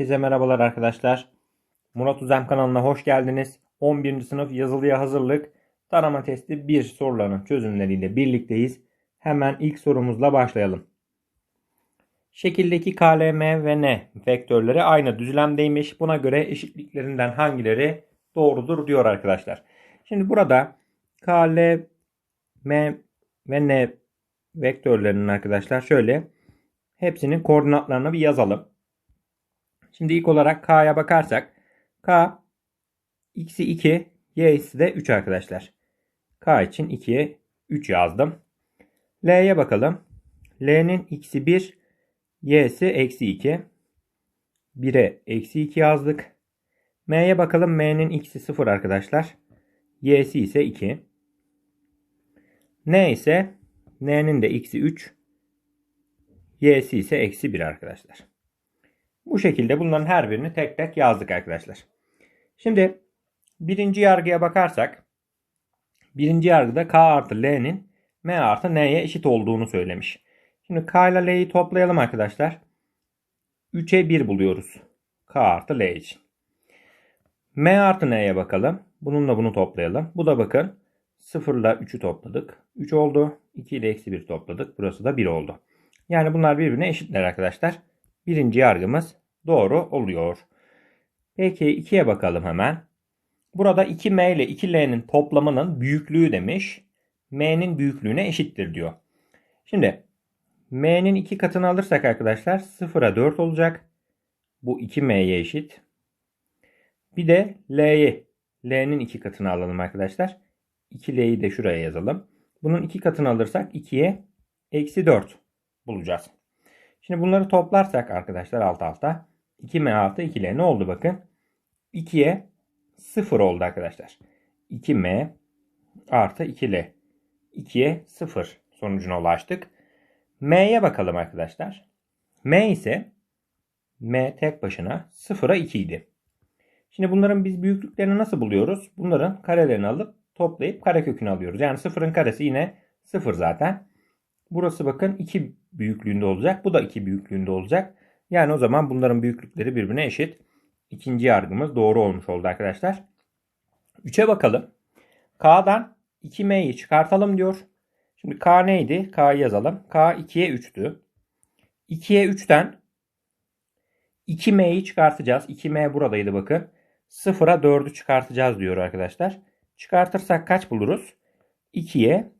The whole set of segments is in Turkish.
Herkese merhabalar arkadaşlar. Murat Uzem kanalına hoş geldiniz. 11. sınıf yazılıya hazırlık tarama testi 1 sorularının çözümleriyle birlikteyiz. Hemen ilk sorumuzla başlayalım. Şekildeki KLM ve N vektörleri aynı düzlemdeymiş. Buna göre eşitliklerinden hangileri doğrudur diyor arkadaşlar. Şimdi burada KLM ve N vektörlerinin arkadaşlar şöyle hepsinin koordinatlarını bir yazalım. Şimdi ilk olarak K'ya bakarsak K x'i 2 y'si de 3 arkadaşlar. K için 2'ye 3 yazdım. L'ye bakalım. L'nin x'i 1 y'si eksi 2. 1'e eksi 2 yazdık. M'ye bakalım. M'nin x'i 0 arkadaşlar. Y'si ise 2. N ise N'nin de x'i 3. Y'si ise eksi 1 arkadaşlar. Bu şekilde bunların her birini tek tek yazdık arkadaşlar. Şimdi birinci yargıya bakarsak birinci yargıda K artı L'nin M artı N'ye eşit olduğunu söylemiş. Şimdi K ile L'yi toplayalım arkadaşlar. 3'e 1 buluyoruz. K artı L için. M artı N'ye bakalım. Bununla bunu toplayalım. Bu da bakın 0 ile 3'ü topladık. 3 oldu. 2 ile eksi 1 topladık. Burası da 1 oldu. Yani bunlar birbirine eşitler arkadaşlar. Birinci yargımız doğru oluyor. Peki 2'ye bakalım hemen. Burada 2m ile 2l'nin toplamının büyüklüğü demiş. m'nin büyüklüğüne eşittir diyor. Şimdi m'nin 2 katını alırsak arkadaşlar 0'a 4 olacak. Bu 2m'ye eşit. Bir de l'yi l'nin 2 katını alalım arkadaşlar. 2l'yi de şuraya yazalım. Bunun 2 katını alırsak 2'ye eksi 4 bulacağız. Şimdi bunları toplarsak arkadaşlar alt alta 2m artı 2l ne oldu bakın. 2'ye 0 oldu arkadaşlar. 2m artı 2l. 2'ye 0 sonucuna ulaştık. m'ye bakalım arkadaşlar. m ise m tek başına 0'a 2 idi. Şimdi bunların biz büyüklüklerini nasıl buluyoruz? Bunların karelerini alıp toplayıp karekökünü alıyoruz. Yani 0'ın karesi yine 0 zaten. Burası bakın 2 büyüklüğünde olacak. Bu da 2 büyüklüğünde olacak. Yani o zaman bunların büyüklükleri birbirine eşit. İkinci yargımız doğru olmuş oldu arkadaşlar. 3'e bakalım. K'dan 2M'yi çıkartalım diyor. Şimdi K neydi? K'yı yazalım. K 2'ye 3'tü. 2'ye 3'ten 2M'yi çıkartacağız. 2M buradaydı bakın. 0'a 4'ü çıkartacağız diyor arkadaşlar. Çıkartırsak kaç buluruz? 2'ye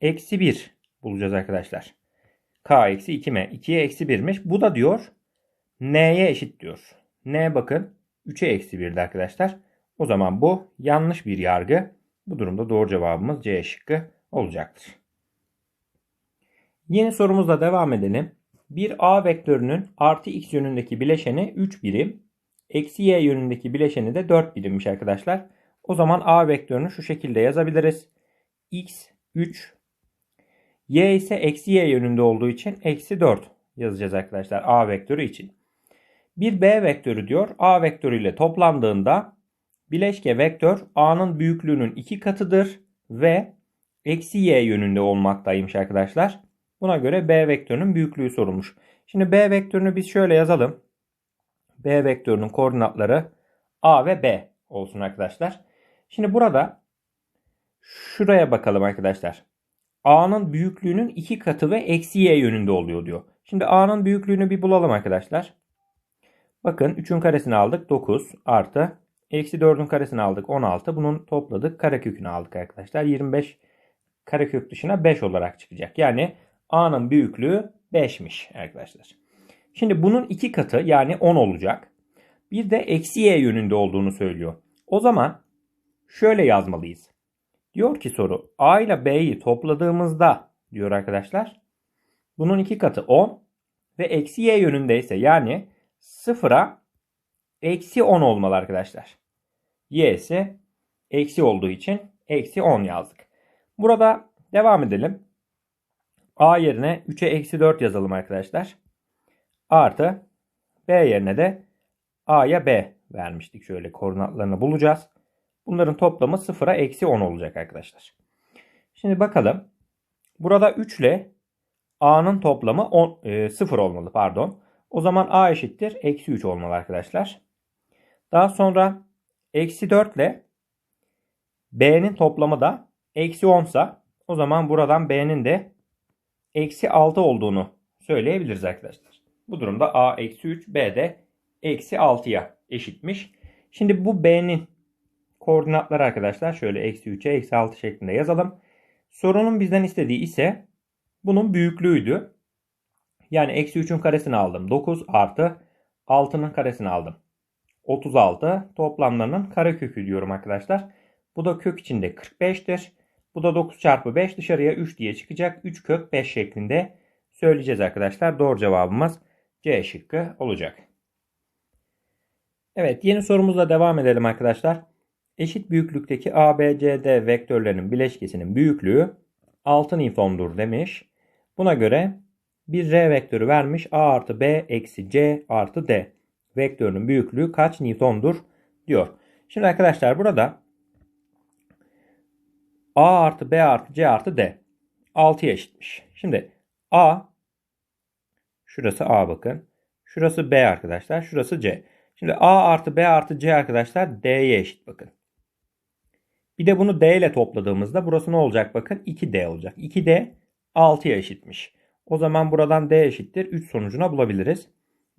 eksi 1 bulacağız arkadaşlar. K eksi 2M. 2'ye eksi 1'miş. Bu da diyor N'ye eşit diyor. N bakın 3'e eksi 1'di arkadaşlar. O zaman bu yanlış bir yargı. Bu durumda doğru cevabımız C şıkkı olacaktır. Yeni sorumuzla devam edelim. Bir A vektörünün artı x yönündeki bileşeni 3 birim, eksi y yönündeki bileşeni de 4 birimmiş arkadaşlar. O zaman A vektörünü şu şekilde yazabiliriz. x 3, y ise eksi y yönünde olduğu için eksi 4 yazacağız arkadaşlar A vektörü için. Bir B vektörü diyor A vektörü ile toplandığında bileşke vektör A'nın büyüklüğünün 2 katıdır ve eksi y yönünde olmaktaymış arkadaşlar. Buna göre B vektörünün büyüklüğü sorulmuş. Şimdi B vektörünü biz şöyle yazalım. B vektörünün koordinatları A ve B olsun arkadaşlar. Şimdi burada şuraya bakalım arkadaşlar. A'nın büyüklüğünün 2 katı ve eksi y yönünde oluyor diyor. Şimdi A'nın büyüklüğünü bir bulalım arkadaşlar. Bakın 3'ün karesini aldık 9 artı eksi 4'ün karesini aldık 16. Bunun topladık karekökünü aldık arkadaşlar. 25 karekök dışına 5 olarak çıkacak. Yani A'nın büyüklüğü 5'miş arkadaşlar. Şimdi bunun 2 katı yani 10 olacak. Bir de eksi y yönünde olduğunu söylüyor. O zaman şöyle yazmalıyız. Diyor ki soru A ile B'yi topladığımızda diyor arkadaşlar. Bunun 2 katı 10 ve eksi y yönündeyse yani 0'a eksi 10 olmalı arkadaşlar. Y ise eksi olduğu için eksi 10 yazdık. Burada devam edelim. A yerine 3'e eksi 4 yazalım arkadaşlar. Artı B yerine de A'ya B vermiştik. Şöyle koordinatlarını bulacağız. Bunların toplamı 0'a eksi 10 olacak arkadaşlar. Şimdi bakalım. Burada 3 ile A'nın toplamı 10, e, 0 olmalı pardon. O zaman A eşittir. Eksi 3 olmalı arkadaşlar. Daha sonra eksi 4 ile B'nin toplamı da eksi 10 sa o zaman buradan B'nin de eksi 6 olduğunu söyleyebiliriz arkadaşlar. Bu durumda A eksi 3 B de eksi 6'ya eşitmiş. Şimdi bu B'nin koordinatları arkadaşlar şöyle eksi 3'e eksi 6 şeklinde yazalım. Sorunun bizden istediği ise bunun büyüklüğüydü. Yani eksi 3'ün karesini aldım. 9 artı 6'nın karesini aldım. 36 toplamlarının karekökü diyorum arkadaşlar. Bu da kök içinde 45'tir. Bu da 9 çarpı 5 dışarıya 3 diye çıkacak. 3 kök 5 şeklinde söyleyeceğiz arkadaşlar. Doğru cevabımız C şıkkı olacak. Evet yeni sorumuzla devam edelim arkadaşlar. Eşit büyüklükteki A, B, C, D vektörlerinin bileşkesinin büyüklüğü 6 Newton'dur demiş. Buna göre bir R vektörü vermiş. A artı B eksi C artı D vektörünün büyüklüğü kaç Newton'dur diyor. Şimdi arkadaşlar burada A artı B artı C artı D 6'ya eşitmiş. Şimdi A şurası A bakın. Şurası B arkadaşlar. Şurası C. Şimdi A artı B artı C arkadaşlar D'ye eşit bakın. Bir de bunu D ile topladığımızda burası ne olacak bakın 2D olacak. 2D 6'ya eşitmiş. O zaman buradan D eşittir 3 sonucuna bulabiliriz.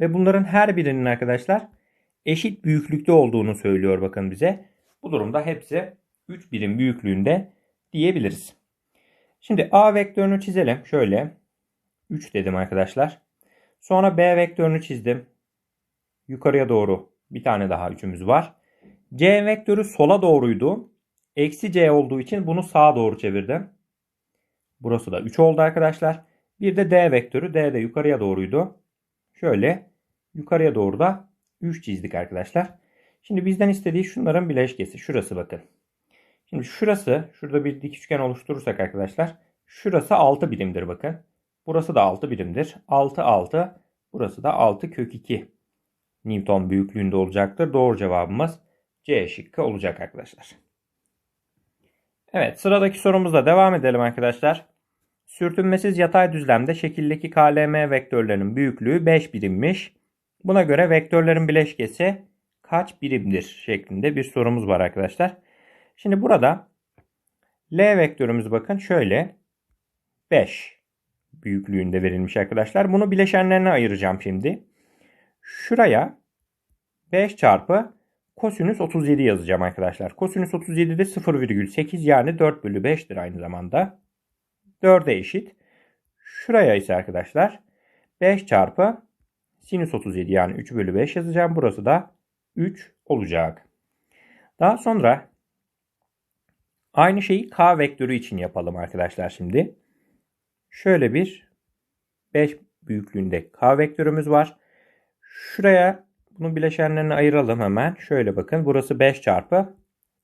Ve bunların her birinin arkadaşlar eşit büyüklükte olduğunu söylüyor bakın bize. Bu durumda hepsi 3 birim büyüklüğünde diyebiliriz. Şimdi A vektörünü çizelim. Şöyle 3 dedim arkadaşlar. Sonra B vektörünü çizdim. Yukarıya doğru bir tane daha üçümüz var. C vektörü sola doğruydu. Eksi C olduğu için bunu sağa doğru çevirdim. Burası da 3 oldu arkadaşlar. Bir de D vektörü. D de yukarıya doğruydu. Şöyle yukarıya doğru da 3 çizdik arkadaşlar. Şimdi bizden istediği şunların bileşkesi. Şurası bakın. Şimdi şurası, şurada bir dik üçgen oluşturursak arkadaşlar. Şurası 6 birimdir bakın. Burası da 6 birimdir. 6 6. Burası da 6 kök 2 Newton büyüklüğünde olacaktır. Doğru cevabımız C şıkkı olacak arkadaşlar. Evet sıradaki sorumuzla devam edelim arkadaşlar. Sürtünmesiz yatay düzlemde şekildeki KLM vektörlerinin büyüklüğü 5 birimmiş. Buna göre vektörlerin bileşkesi kaç birimdir şeklinde bir sorumuz var arkadaşlar. Şimdi burada L vektörümüz bakın şöyle 5 büyüklüğünde verilmiş arkadaşlar. Bunu bileşenlerine ayıracağım şimdi. Şuraya 5 çarpı kosinüs 37 yazacağım arkadaşlar. Kosinüs 37 de 0,8 yani 4 bölü 5'tir aynı zamanda. 4'e eşit. Şuraya ise arkadaşlar 5 çarpı sinüs 37 yani 3 bölü 5 yazacağım. Burası da 3 olacak. Daha sonra aynı şeyi k vektörü için yapalım arkadaşlar şimdi. Şöyle bir 5 büyüklüğünde k vektörümüz var. Şuraya bunun bileşenlerini ayıralım hemen. Şöyle bakın. Burası 5 çarpı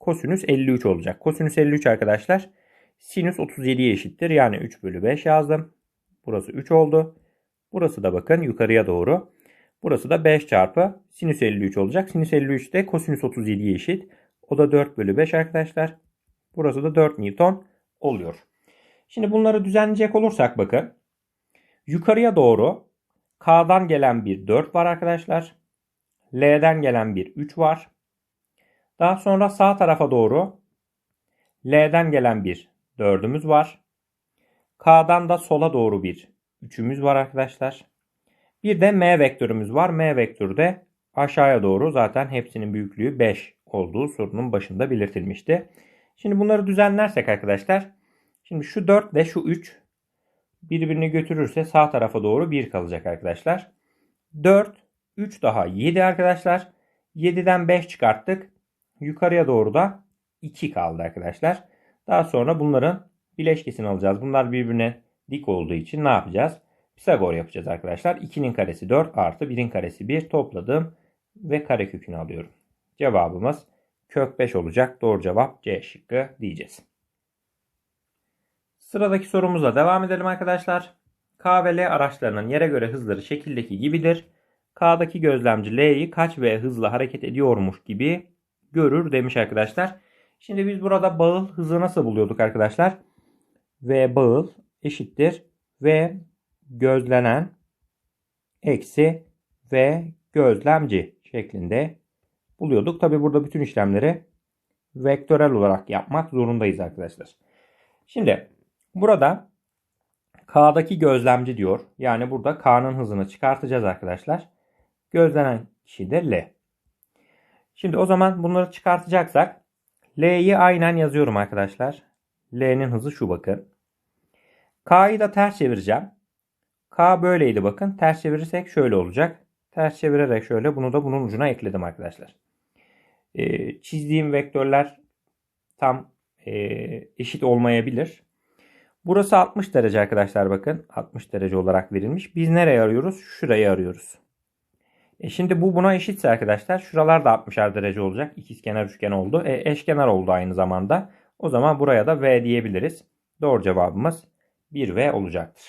kosinüs 53 olacak. Kosinüs 53 arkadaşlar sinüs 37'ye eşittir. Yani 3 bölü 5 yazdım. Burası 3 oldu. Burası da bakın yukarıya doğru. Burası da 5 çarpı sinüs 53 olacak. Sinüs 53 de kosinüs 37'ye eşit. O da 4 bölü 5 arkadaşlar. Burası da 4 Newton oluyor. Şimdi bunları düzenleyecek olursak bakın. Yukarıya doğru K'dan gelen bir 4 var arkadaşlar. L'den gelen bir 3 var. Daha sonra sağ tarafa doğru L'den gelen bir 4'ümüz var. K'dan da sola doğru bir 3'ümüz var arkadaşlar. Bir de M vektörümüz var. M vektörü de aşağıya doğru zaten hepsinin büyüklüğü 5 olduğu sorunun başında belirtilmişti. Şimdi bunları düzenlersek arkadaşlar. Şimdi şu 4 ve şu 3 birbirini götürürse sağ tarafa doğru 1 kalacak arkadaşlar. 4, 3 daha 7 arkadaşlar. 7'den 5 çıkarttık. Yukarıya doğru da 2 kaldı arkadaşlar. Daha sonra bunların bileşkesini alacağız. Bunlar birbirine dik olduğu için ne yapacağız? Pisagor yapacağız arkadaşlar. 2'nin karesi 4 artı 1'in karesi 1 topladım ve karekökünü alıyorum. Cevabımız kök 5 olacak. Doğru cevap C şıkkı diyeceğiz. Sıradaki sorumuzla devam edelim arkadaşlar. K ve L araçlarının yere göre hızları şekildeki gibidir. K'daki gözlemci L'yi kaç V hızla hareket ediyormuş gibi görür demiş arkadaşlar. Şimdi biz burada bağıl hızı nasıl buluyorduk arkadaşlar? V bağıl eşittir V gözlenen eksi ve gözlemci şeklinde buluyorduk. Tabi burada bütün işlemleri vektörel olarak yapmak zorundayız arkadaşlar. Şimdi burada K'daki gözlemci diyor. Yani burada K'nın hızını çıkartacağız arkadaşlar. Gözlenen kişi de L. Şimdi o zaman bunları çıkartacaksak L'yi aynen yazıyorum arkadaşlar. L'nin hızı şu bakın. K'yı da ters çevireceğim. K böyleydi bakın. Ters çevirirsek şöyle olacak. Ters çevirerek şöyle bunu da bunun ucuna ekledim arkadaşlar. Ee, çizdiğim vektörler tam e, eşit olmayabilir. Burası 60 derece arkadaşlar bakın. 60 derece olarak verilmiş. Biz nereye arıyoruz? Şurayı arıyoruz. E şimdi bu buna eşitse arkadaşlar şuralar da 60'ar derece olacak. İkizkenar üçgen oldu. E, eşkenar oldu aynı zamanda. O zaman buraya da V diyebiliriz. Doğru cevabımız 1V olacaktır.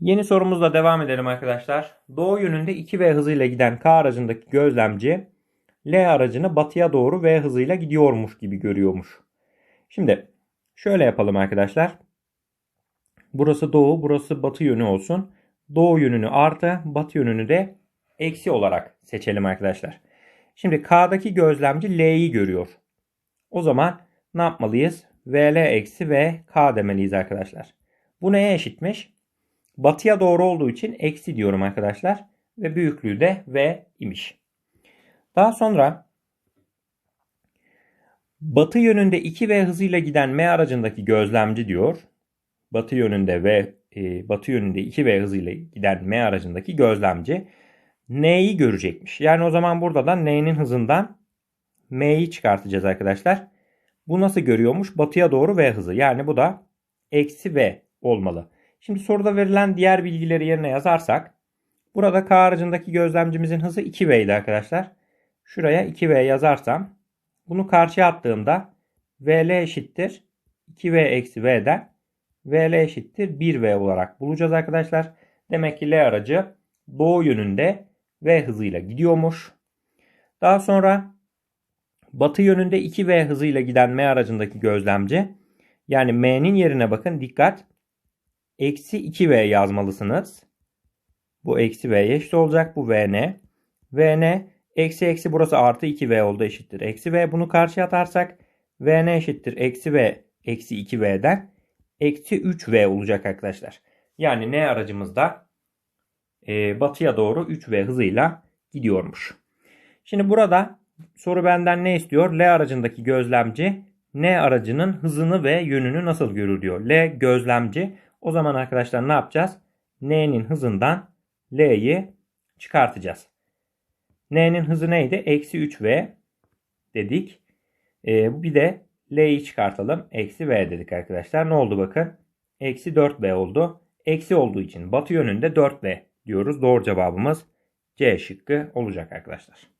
Yeni sorumuzla devam edelim arkadaşlar. Doğu yönünde 2V hızıyla giden K aracındaki gözlemci L aracını batıya doğru V hızıyla gidiyormuş gibi görüyormuş. Şimdi şöyle yapalım arkadaşlar. Burası doğu, burası batı yönü olsun. Doğu yönünü artı, batı yönünü de eksi olarak seçelim arkadaşlar. Şimdi K'daki gözlemci L'yi görüyor. O zaman ne yapmalıyız? VL eksi V K demeliyiz arkadaşlar. Bu neye eşitmiş? Batıya doğru olduğu için eksi diyorum arkadaşlar. Ve büyüklüğü de V imiş. Daha sonra batı yönünde 2V hızıyla giden M aracındaki gözlemci diyor. Batı yönünde ve e, batı yönünde 2V hızıyla giden M aracındaki gözlemci N'yi görecekmiş. Yani o zaman burada da N'nin hızından M'yi çıkartacağız arkadaşlar. Bu nasıl görüyormuş? Batıya doğru V hızı. Yani bu da eksi V olmalı. Şimdi soruda verilen diğer bilgileri yerine yazarsak burada K aracındaki gözlemcimizin hızı 2V idi arkadaşlar. Şuraya 2V yazarsam bunu karşıya attığımda VL eşittir 2V eksi V'den VL eşittir 1V olarak bulacağız arkadaşlar. Demek ki L aracı doğu yönünde V hızıyla gidiyormuş. Daha sonra batı yönünde 2V hızıyla giden M aracındaki gözlemci yani M'nin yerine bakın dikkat. Eksi 2V yazmalısınız. Bu eksi V'ye eşit olacak. Bu VN. VN eksi eksi burası artı 2V oldu eşittir. Eksi V bunu karşıya atarsak VN eşittir. Eksi V eksi 2V'den eksi 3V olacak arkadaşlar. Yani N aracımız da e, batıya doğru 3V hızıyla gidiyormuş. Şimdi burada soru benden ne istiyor? L aracındaki gözlemci N aracının hızını ve yönünü nasıl görür diyor. L gözlemci. O zaman arkadaşlar ne yapacağız? N'nin hızından L'yi çıkartacağız. N'nin hızı neydi? Eksi 3V dedik. Ee, bir de L'yi çıkartalım. Eksi V dedik arkadaşlar. Ne oldu bakın? Eksi 4V oldu. Eksi olduğu için batı yönünde 4V diyoruz. Doğru cevabımız C şıkkı olacak arkadaşlar.